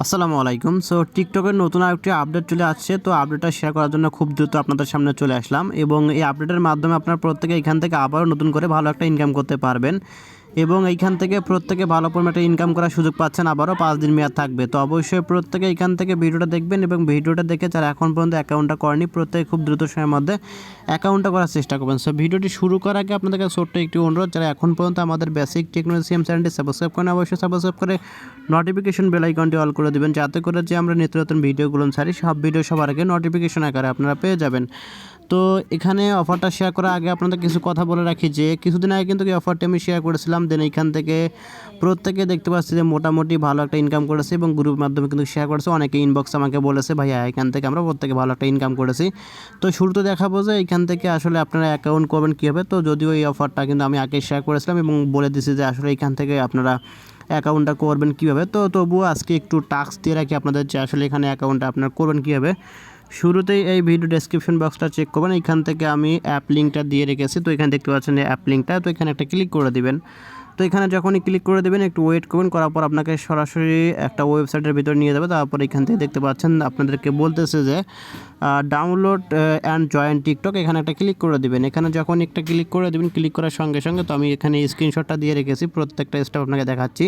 আসসালামু আলাইকুম। সো টিকটকের নতুন আরেকটি আপডেট চলে আসছে। তো আপডেটটা শেয়ার করার জন্য খুব দ্রুত আপনাদের সামনে চলে আসলাম এবং এই আপডেটের মাধ্যমে আপনার প্রত্যেকে এখান থেকে আবারও নতুন করে ভালো একটা ইনকাম করতে পারবেন। এবং এইখান থেকে প্রত্যেকে ভালো পরিমাণে ইনকাম করার সুযোগ পাচ্ছেন, আবারও পাঁচ দিন মেয়াদ থাকবে। তো অবশ্যই প্রত্যেকে এখান থেকে ভিডিওটা দেখবেন এবং ভিডিওটা দেখে যারা এখন পর্যন্ত অ্যাকাউন্টটা করেনি প্রত্যেকে খুব দ্রুত সময়ের মধ্যে অ্যাকাউন্টটা করার চেষ্টা করবেন। সো ভিডিওটি শুরু করার আগে আপনাদেরকে ছোট্ট একটি অনুরোধ, যারা এখন পর্যন্ত আমাদের বেসিক টেকনোলজি সিএম চ্যানেলটি সাবস্ক্রাইব করেন অবশ্যই সাবস্ক্রাইব করে নোটিফিকেশন বেল আইকনটি অল করে দেবেন, যাতে করে যে আমরা নিত্য নতুন ভিডিওগুলো ছাড়ি, সব ভিডিও সবার আগে নোটিফিকেশন আকারে আপনারা পেয়ে যাবেন। তো এখানে অফারটা শেয়ার করার আগে আপনাদের কিছু কথা বলে রাখি যে, কিছুদিন আগে কিন্তু এই অফারটি আমি শেয়ার করেছিলাম দেন এইখান থেকে। প্রত্যেকে দেখতে পাচ্ছি যে মোটামুটি ভালো একটা ইনকাম করেছে এবং গ্রুপের মাধ্যমে কিন্তু শেয়ার করেছে। অনেকে ইনবক্স আমাকে বলেছে, ভাইয়া, এখান থেকে আমরা প্রত্যেকে ভালো একটা ইনকাম করেছি। তো শুরুতে দেখাবো যে এখান থেকে আসলে আপনারা অ্যাকাউন্ট করবেন কীভাবে। তো যদিও এই অফারটা কিন্তু আমি আগে শেয়ার করেছিলাম এবং বলে দিছি যে আসলে এখান থেকে আপনারা অ্যাকাউন্টটা করবেন কীভাবে। তো তবুও আজকে একটু টাস্ক দিয়ে রাখি আপনাদের যে আসলে এখানে অ্যাকাউন্টটা আপনারা করবেন কীভাবে। শুরুতেই এই ভিডিও ডেসক্রিপশন বক্সটা চেক করবেন। এখান থেকে আমি অ্যাপ লিঙ্কটা দিয়ে রেখেছি। তো এখানে দেখতে পাচ্ছেন অ্যাপ লিঙ্কটা তো এখানে একটা ক্লিক করে দিবেন। তো এখানে যখনই ক্লিক করে দেবেন, একটু ওয়েট করবেন। করার পর আপনাকে সরাসরি একটা ওয়েবসাইটের ভিতর নিয়ে যাবে। তারপর এখান থেকে দেখতে পাচ্ছেন, আপনাদেরকে বলতেছে যে ডাউনলোড অ্যান্ড জয়েন টিকটক এখানে একটা ক্লিক করে দেবেন। এখানে যখন একটা ক্লিক করে দেবেন ক্লিক করার সঙ্গে সঙ্গে তো আমি এখানে স্ক্রিনশটটা দিয়ে রেখেছি। প্রত্যেকটা স্টেপ আপনাকে দেখাচ্ছি।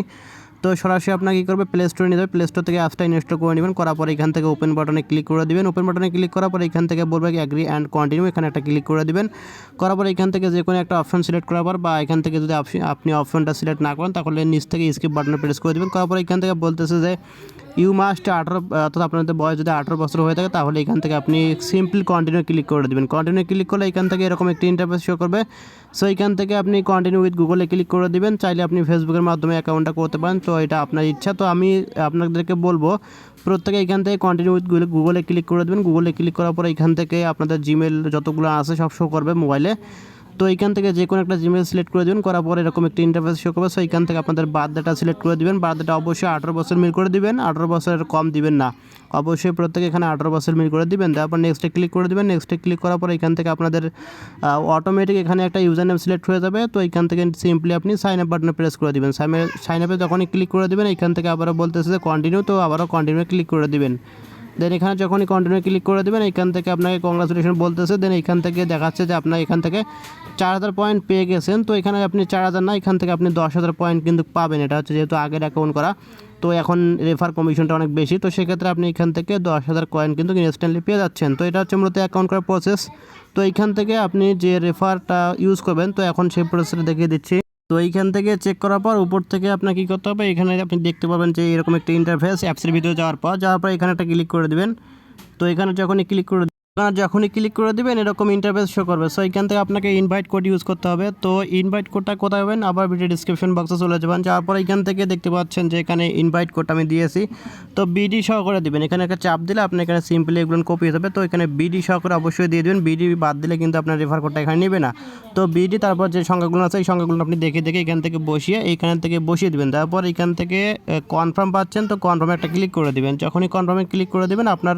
তো সরাসরি আপনাকে কী করবে? প্লে স্টোরে নিয়ে যাবে। প্লে স্টোর থেকে অ্যাপসটা ইনস্টল করে নেবেন। করার পর এখান থেকে ওপেন বাটনে ক্লিক করে দেবেন। ওপেন বাটনে ক্লিক করার পর এখান থেকে বলবে অ্যাগ্রি অ্যান্ড কন্টিনিউ এখানে একটা ক্লিক করে দেবেন। করার পর এখান থেকে যে কোনো একটা অপশন সিলেক্ট করার পর বা এখান থেকে যদি আপনি অপশনটা সিলেক্ট না করেন, তাহলে নিচ থেকে স্কিপ বাটনে প্রেস করে দেবেন। করার পর এখান থেকে বলতেছে যে ইউ মাস্ট আঠারো, অর্থাৎ আপনাদের বয়স যদি আঠারো বছর হয়ে থাকে, তাহলে এখান থেকে আপনি সিম্পল কন্টিনিউ ক্লিক করে দেবেন। কন্টিনিউ ক্লিক করলে এখান থেকে এরকম একটি ইন্টারফেস শো করবে। সো এখান থেকে আপনি কন্টিনিউ উইথ গুগলে ক্লিক করে দিবেন। চাইলে আপনি ফেসবুকের মাধ্যমে অ্যাকাউন্টটা করতে পারেন। তো, এটা আপনার ইচ্ছা। তো, আমি আপনাদেরকে বলব, প্রত্যেকে এখান থেকে কন্টিনিউ উইথ গুগলে ক্লিক করে দেবেন। গুগলে ক্লিক করার পর এখান থেকে আপনাদের জিমেল যতগুলো আছে, সব শো করবে মোবাইলে তো এইখান থেকে যে কোনো একটা জিমেল সিলেক্ট করে দেবেন, করার পর এরকম একটা ইন্টারফেস শো করবে। সো এখান থেকে আপনাদের বার্থডেটা সিলেক্ট করে দিবেন। বার্থডেটা অবশ্যই আঠারো বছর মিল করে দিবেন, আঠারো বছরের কম দিবেন না। অবশ্যই প্রত্যেকে এখানে আঠারো বছর মিল করে দিবেন তারপর নেক্সটে ক্লিক করে দিবেন। নেক্সটে ক্লিক করার পর এখান থেকে আপনাদের অটোমেটিক এখানে একটা ইউজার নেম সিলেক্ট হয়ে যাবে। তো এখান থেকে সিম্পলি আপনি সাইন আপ বাটনে প্রেস করে দিবেন। সাইন আপে যখনই ক্লিক করে দিবেন, এখান থেকে আবারও বলতেছে যে কন্টিনিউ তো আবারও কন্টিনিউ ক্লিক করে দিবেন। দেন এখানে যখনই কন্টিনিউ ক্লিক করে দেবেন, এখান থেকে আপনাকে কংগ্রাচুলেশন বলতেছে। দেন এখান থেকে দেখাচ্ছে যে আপনার এখান থেকে চার হাজার পয়েন্ট পেয়ে গেছেন। তো এখানে আপনি চার হাজার না, এখান থেকে আপনি দশ হাজার পয়েন্ট কিন্তু পাবেন। এটা হচ্ছে যেহেতু আগের অ্যাকাউন্ট করা। তো এখন রেফার কমিশনটা অনেক বেশি। তো সেক্ষেত্রে আপনি এখান থেকে দশ হাজার কয়েন কিন্তু ইনস্ট্যান্টলি পেয়ে যাচ্ছেন। তো এটা হচ্ছে মূলত অ্যাকাউন্ট করার প্রসেস তো এইখান থেকে আপনি যে রেফারটা ইউজ করবেন, তো এখন সেই প্রসেসটা দেখিয়ে দিচ্ছি। তো এইখান থেকে চেক করার পর উপর থেকে আপনার কী করতে হবে? এখানে আপনি দেখতে পাবেন যে এরকম একটা ইন্টারফেস অ্যাপসের ভিতরে যাওয়ার পর যাওয়ার পর এখানে একটা ক্লিক করে দেবেন। তো এখানে যখনই ক্লিক করে এখানে যখনই ক্লিক করে দেবেন, এরকম ইন্টারফেস শো করবে। সো এখান থেকে আপনাকে ইনভাইট কোড ইউজ করতে হবে। তো ইনভাইট কোডটা কোথায় হবেন আবার ভিডিও ডিসক্রিপশন বক্সে চলে যাবেন। যাওয়ার পর এখান থেকে দেখতে পাচ্ছেন যে, এখানে ইনভাইট কোডটা আমি দিয়েছি। তো বিডি সহ করে দেবেন। এখানে একটা চাপ দিলে আপনি এখানে সিম্পলি এগুলো কপি হতে হবে তো, এখানে বিডি সহ করে অবশ্যই দিয়ে দেবেন। বিডি বাদ দিলে কিন্তু আপনার রেফার কোডটা এখানে নেবে না। তো বিডি তারপর যে সংখ্যাগুলো আছে, এই সংখ্যাগুলো আপনি দেখে দেখে এখান থেকে বসিয়ে এইখান থেকে বসিয়ে দেবেন। তারপর এখান থেকে কনফার্ম পাচ্ছেন। তো কনফার্মে একটা ক্লিক করে দেবেন। যখনই কনফার্মে ক্লিক করে দেবেন, আপনার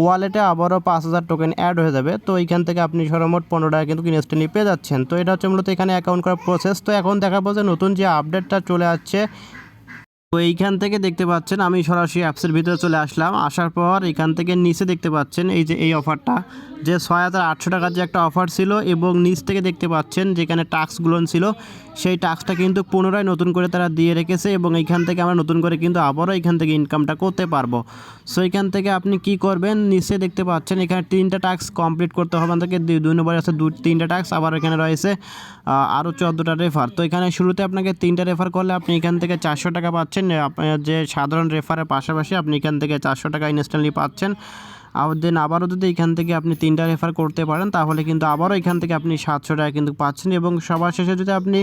ওয়ালেটে আবারও পাঁচ হাজার টোকেন অ্যাড হয়ে যাবে। তো এইখান থেকে আপনি সর্বমোট পনেরো টাকা কিন্তু ইনস্ট্যান্টলি পেয়ে যাচ্ছেন। তো এটা হচ্ছে মূলত এখানে অ্যাকাউন্ট করার প্রসেস তো এখন দেখাবো যে নতুন যে আপডেটটা চলে আসছে তো এইখান থেকে দেখতে পাচ্ছেন, আমি সরাসরি অ্যাপসের ভিতরে চলে আসলাম। আসার পর এখান থেকে নিচে দেখতে পাচ্ছেন, এই যে এই অফারটা যে ছয় হাজার আটশো টাকার যে একটা অফার ছিল এবং নিচ থেকে দেখতে পাচ্ছেন যেখানে টাস্কগুলো ছিল, সেই টাস্কটা কিন্তু পুনরায় নতুন করে তারা দিয়ে রেখেছে এবং এইখান থেকে আমরা নতুন করে কিন্তু আবারও এখান থেকে ইনকামটা করতে পারব। সো এখান থেকে আপনি কি করবেন? নিচে দেখতে পাচ্ছেন, এখানে তিনটা টাস্ক কমপ্লিট করতে হবে আমাদেরকে। দুই নম্বরে আছে দু, তিনটা টাস্ক আবার এখানে রয়েছে আরও চোদ্দোটা রেফার তো এখানে শুরুতে আপনাকে তিনটা রেফার করলে আপনি এখান থেকে চারশো টাকা পাচ্ছেন। আপনার যে সাধারণ রেফারের পাশাপাশি আপনি এখান থেকে চারশো টাকা ইনস্ট্যান্টলি পাচ্ছেন। আর দেন আবারও যদি এখান থেকে আপনি তিনটা রেফার করতে পারেন, তাহলে কিন্তু আবারও এখান থেকে আপনি সাতশো টাকা কিন্তু পাচ্ছেন এবং সবার শেষে যদি আপনি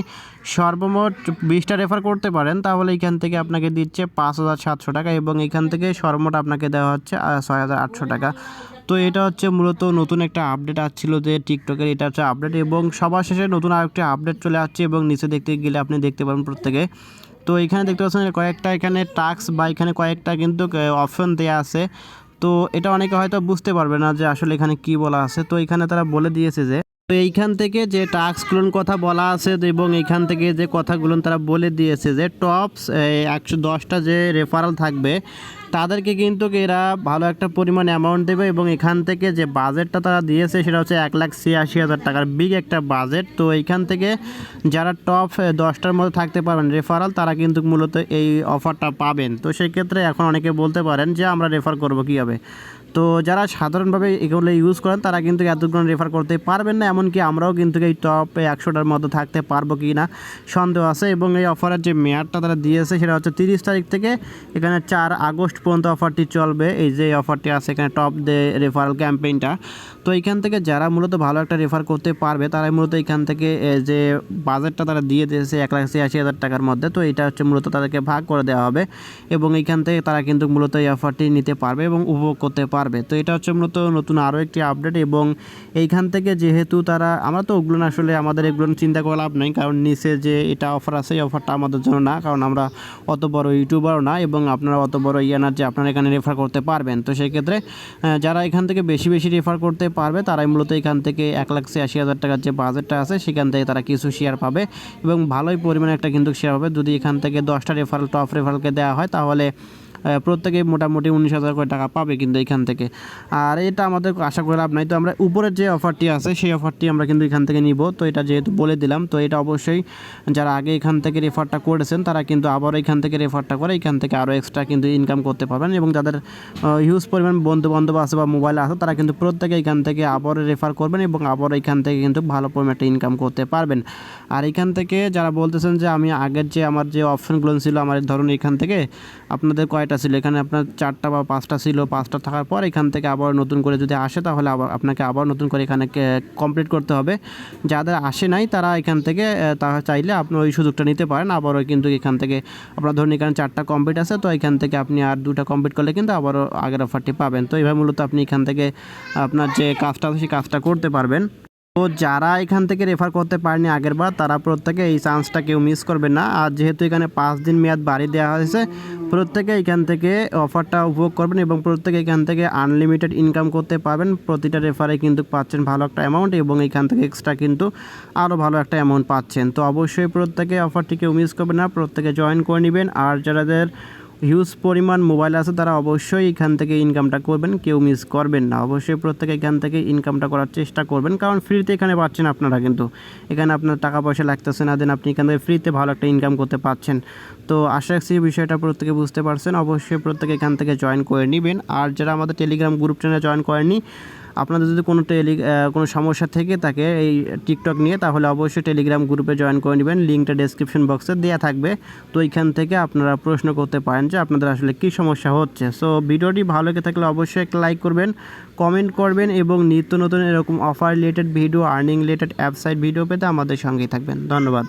সর্বমোট বিশটা রেফার করতে পারেন, তাহলে এখান থেকে আপনাকে দিচ্ছে পাঁচ হাজার সাতশো টাকা এবং এখান থেকে সর্বমোট আপনাকে দেওয়া হচ্ছে ছয় হাজার আটশো টাকা। তো এটা হচ্ছে মূলত নতুন একটা আপডেট আসছিল যে টিকটকের এটা হচ্ছে আপডেট এবং সবার শেষে নতুন আরেকটা আপডেট চলে আসছে এবং নিচে দেখতে গেলে আপনি দেখতে পারেন প্রত্যেকে। তো এখানে দেখতে পাচ্ছেন কয়েকটা এখানে টাস্ক বা এখানে কয়েকটা কিন্তু অপশন দেওয়া আছে। তো এটা অনেকে হয়তো বুঝতে পারবে না যে আসলে এখানে কি বলা আছে। তো এখানে তারা বলে দিয়েছে যে তো এইখান থেকে যে টাস্কগুলোর কথা বলা আছে এবং এইখান থেকে যে কথাগুলো তারা বলে দিয়েছে যে টপস একশো দশটা যে রেফারেল থাকবে, তাদেরকে কিন্তু এরা ভালো একটা পরিমাণ অ্যামাউন্ট দেবে এবং এখান থেকে যে বাজেটটা তারা দিয়েছে সেটা হচ্ছে এক লাখ ছিয়াশি হাজার টাকার বিগ একটা বাজেট। তো এইখান থেকে যারা টপ দশটার মধ্যে থাকতে পারবেন রেফারাল, তারা কিন্তু মূলত এই অফারটা পাবেন। তো সেক্ষেত্রে এখন অনেকে বলতে পারেন যে আমরা রেফার করব কীভাবে? তো যারা সাধারণভাবে এগুলো ইউজ করেন, তারা কিন্তু এতগুলো রেফার করতে পারবেন না, এমনকি আমরাও কিন্তু এই টপ একশোটার মধ্যে থাকতে পারব কি না সন্দেহ আছে। এবং এই অফারের যে মেয়াদটা তারা দিয়েছে, সেটা হচ্ছে তিরিশ তারিখ থেকে এখানে চার আগস্ট পর্যন্ত অফারটি চলবে। এই যে অফারটি আছে এখানে টপ দে রেফারেল ক্যাম্পেইনটা তো এখান থেকে যারা মূলত ভালো একটা রেফার করতে পারবে, তারাই মূলত এখান থেকে যে বাজেটটা তারা দিয়ে দিয়েছে এক লাখ ছিয়াশি হাজার টাকার মধ্যে, তো এটা হচ্ছে মূলত তাদেরকে ভাগ করে দেওয়া হবে। এবং এইখান থেকে তারা কিন্তু মূলত এই অফারটি নিতে পারবে এবং উপভোগ করতে পারবে। তো এটা হচ্ছে মূলত নতুন আরও একটি আপডেট এবং এইখান থেকে যেহেতু তারা, আমরা তো ওগুলো আসলে আমাদের এগুলো চিন্তা করে লাভ নেই, কারণ নিচে যে এটা অফার আছে, এই অফারটা আমাদের জন্য না, কারণ আমরা অত বড় ইউটিউবারও না এবং আপনারা অত বড় ইয়ে না যে আপনারা এখানে রেফার করতে পারবেন। তো সেই ক্ষেত্রে যারা এখান থেকে বেশি বেশি রেফার করতে পারবে, তারাই মূলত এখান থেকে এক লাখ ছিয়াশি হাজার টাকার যে বাজেটটা আছে, সেখান থেকে তারা কিছু শেয়ার পাবে এবং ভালোই পরিমাণে একটা কিন্তু শেয়ার পাবে। যদি এখান থেকে দশটা রেফারেল টপ রেফারেলকে দেওয়া হয়, তাহলে প্রত্যেকে মোটামুটি উনিশ হাজার করে টাকা পাবে কিন্তু এখান থেকে। আর এটা আমাদের আশা করে লাভ নাই। তো আমরা উপরের যে অফারটি আছে, সেই অফারটি আমরা কিন্তু এখান থেকে নিব। তো এটা যেহেতু বলে দিলাম, তো এটা অবশ্যই যারা আগে এখান থেকে রেফারটা করেছেন, তারা কিন্তু আবার এখান থেকে রেফারটা করে এখান থেকে আরও এক্সট্রা কিন্তু ইনকাম করতে পারবেন এবং যাদের হিউজ পরিমাণ বন্ধু বান্ধব আছে বা মোবাইল আছে, তারা কিন্তু প্রত্যেকে এখান থেকে আবার রেফার করবেন এবং আবার এখান থেকে কিন্তু ভালো পরিমাণ ইনকাম করতে পারবেন। আর এখান থেকে যারা বলতেছেন যে আমি আগের যে আমার যে অপশনগুলো ছিল, আমার ধরুন এখান থেকে আপনাদের কয়টা ছিল? এখানে আপনার চারটা বা পাঁচটা ছিল, পাঁচটা থাকার পর এখান থেকে আবার নতুন করে যদি আসে, তাহলে আবার আপনাকে আবার নতুন করে এখানে কমপ্লিট করতে হবে। যাদের আসে নাই, তারা এখান থেকে তারা চাইলে আপনি ওই সুযোগটা নিতে পারেন। আবারও কিন্তু এখান থেকে, আপনার ধরুন এখানে চারটা কমপ্লিট আছে, তো এখান থেকে আপনি আর দুটা কমপ্লিট করলে কিন্তু আবারও আগের অফারটি পাবেন। তো এইভাবে মূলত আপনি এখান থেকে, আপনার যে কাজটা আছে, সেই কাজটা করতে পারবেন। তো যারা এখান থেকে রেফার করতে পারেনি আগের বার, তারা প্রত্যেকে এই চান্সটা কেউ মিস করবে না। আর যেহেতু এখানে পাঁচ দিন মেয়াদ বাড়ি দেওয়া হয়েছে প্রত্যেকে এখান থেকে অফারটা উপভোগ করবেন এবং প্রত্যেকে এখান থেকে আনলিমিটেড ইনকাম করতে পারবেন। প্রতিটা রেফারে কিন্তু পাচ্ছেন ভালো একটা অ্যামাউন্ট এবং এখান থেকে এক্সট্রা কিন্তু আরও ভালো একটা অ্যামাউন্ট পাচ্ছেন। তো অবশ্যই প্রত্যেকে অফারটি কেউ মিস করবেন না, প্রত্যেকে জয়েন করে নেবেন। আর যাদের হিউজ পরিমাণ মোবাইল আছে, তারা অবশ্যই এখান থেকে ইনকামটা করবেন, কেউ মিস করবেন না। অবশ্যই প্রত্যেকে এখান থেকে ইনকামটা করার চেষ্টা করবেন, কারণ ফ্রিতে এখানে পাচ্ছেন আপনারা কিন্তু। এখানে আপনার টাকা পয়সা লাগতেছে না দেন আপনি এখান থেকে ফ্রিতে ভালো একটা ইনকাম করতে পারছেন তো আশা রাখছি বিষয়টা প্রত্যেকে বুঝতে পারছেন। অবশ্যই প্রত্যেকে এখান থেকে জয়েন করে নেবেন। আর যারা আমাদের টেলিগ্রাম গ্রুপ চ্যানেলে জয়েন করেনি আপনাদের যদি কোনো টেলি কোনো সমস্যা থেকে থাকে এই টিকটক নিয়ে, তাহলে অবশ্যই টেলিগ্রাম গ্রুপে জয়েন করে নেবেন। লিঙ্কটা ডেসক্রিপশন বক্সে দেওয়া থাকবে। তো এইখান থেকে আপনারা প্রশ্ন করতে পারেন যে আপনাদের আসলে কী সমস্যা হচ্ছে। সো ভিডিওটি ভালো লেগে থাকলে অবশ্যই একটা লাইক করবেন কমেন্ট করবেন এবং নিত্য নতুন এরকম offer related video earning related app site video পেতে আমাদের সঙ্গেই থাকবেন। ধন্যবাদ।